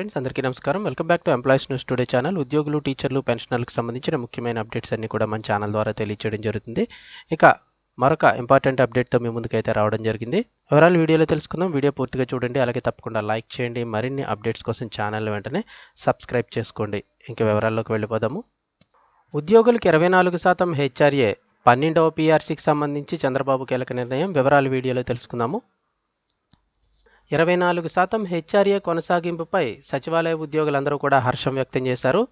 Friends అందరికీ నమస్కారం. Welcome back to employees news today channel ఉద్యోగులు టీచర్లు పెన్షనర్లకు సంబంధించిన ముఖ్యమైన అప్డేట్స్ అన్ని కూడా మన ఛానల్ ద్వారా తెలియచేయడం జరుగుతుంది. ఇక మరొక ఇంపార్టెంట్ అప్డేట్తో మీ ముందుకైతే రావడం జరిగింది. వివరాలు వీడియోలో తెలుసుకుందాం. వీడియో పూర్తిగా చూడండి. అలాగే తప్పకుండా లైక్ చేయండి. మరిన్ని అప్డేట్స్ కోసం ఛానల్ వెంటనే సబ్స్క్రైబ్ చేసుకోండి. ఇంకా వివరాల్లోకి వెళ్ళిపోదాము. ఉద్యోగులకు ఇరవై నాలుగు శాతం హెచ్ఆర్ఏ పన్నెండవ పీఆర్సీకి సంబంధించి చంద్రబాబు కీలక నిర్ణయం. వివరాలు వీడియోలో తెలుసుకుందాము. ఇరవై నాలుగు శాతం హెచ్ఆర్ఏ కొనసాగింపుపై సచివాలయ ఉద్యోగులందరూ కూడా హర్షం వ్యక్తం చేశారు.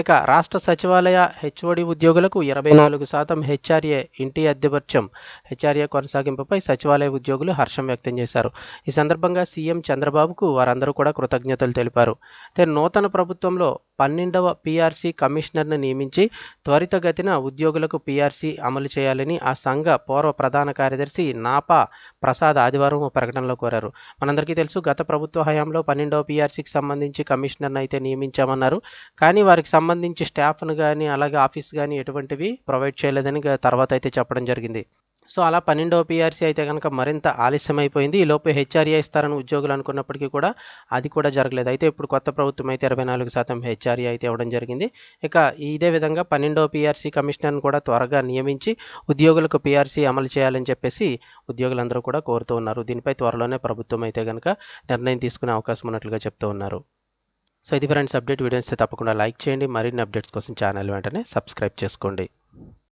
ఇక రాష్ట్ర సచివాలయ హెచ్ఓడి ఉద్యోగులకు ఇరవై నాలుగు శాతం హెచ్ఆర్ఏ ఇంటి అద్దెవర్చం హెచ్ఆర్ఏ కొనసాగింపుపై సచివాలయ ఉద్యోగులు హర్షం వ్యక్తం చేశారు. ఈ సందర్భంగా సీఎం చంద్రబాబుకు వారందరూ కూడా కృతజ్ఞతలు తెలిపారు. అయితే నూతన ప్రభుత్వంలో పన్నెండవ పీఆర్సీ కమిషనర్ను నియమించి త్వరితగతిన ఉద్యోగులకు పీఆర్సీ అమలు చేయాలని ఆ సంఘ పూర్వ ప్రధాన కార్యదర్శి నాపా ప్రసాద్ ఆదివారం ప్రకటనలో కోరారు. మనందరికీ తెలుసు గత ప్రభుత్వ హయాంలో పన్నెండవ పీఆర్సీకి సంబంధించి కమిషనర్ని అయితే నియమించామన్నారు. కానీ వారికి సంబంధించి స్టాఫ్ను కానీ అలాగే ఆఫీస్ కానీ ఎటువంటివి ప్రొవైడ్ చేయలేదని తర్వాత అయితే చెప్పడం జరిగింది. సో అలా పన్నెండవ పీఆర్సీ అయితే కనుక మరింత ఆలస్యం అయిపోయింది ఈ లోపు హెచ్ఆర్ఏ ఇస్తారని ఉద్యోగులు అనుకున్నప్పటికీ కూడా అది కూడా జరగలేదు. అయితే ఇప్పుడు కొత్త ప్రభుత్వం అయితే ఇరవై నాలుగు శాతం హెచ్ఆర్ఏ అయితే ఇవ్వడం జరిగింది. ఇక ఇదే విధంగా పన్నెండవ పీఆర్సీ కమిషనర్ను కూడా త్వరగా నియమించి ఉద్యోగులకు పీఆర్సీ అమలు చేయాలని చెప్పేసి ఉద్యోగులందరూ కూడా కోరుతూ ఉన్నారు. దీనిపై త్వరలోనే ప్రభుత్వం అయితే కనుక నిర్ణయం తీసుకునే అవకాశం ఉన్నట్లుగా చెప్తూ ఉన్నారు. సో ఇది ఫ్రెండ్స్ అప్డేట్ వీడియోస్ తప్పకుండా లైక్ చేయండి. మరిన్ని అప్డేట్స్ కోసం ఛానల్ వెంటనే సబ్స్క్రైబ్ చేసుకోండి.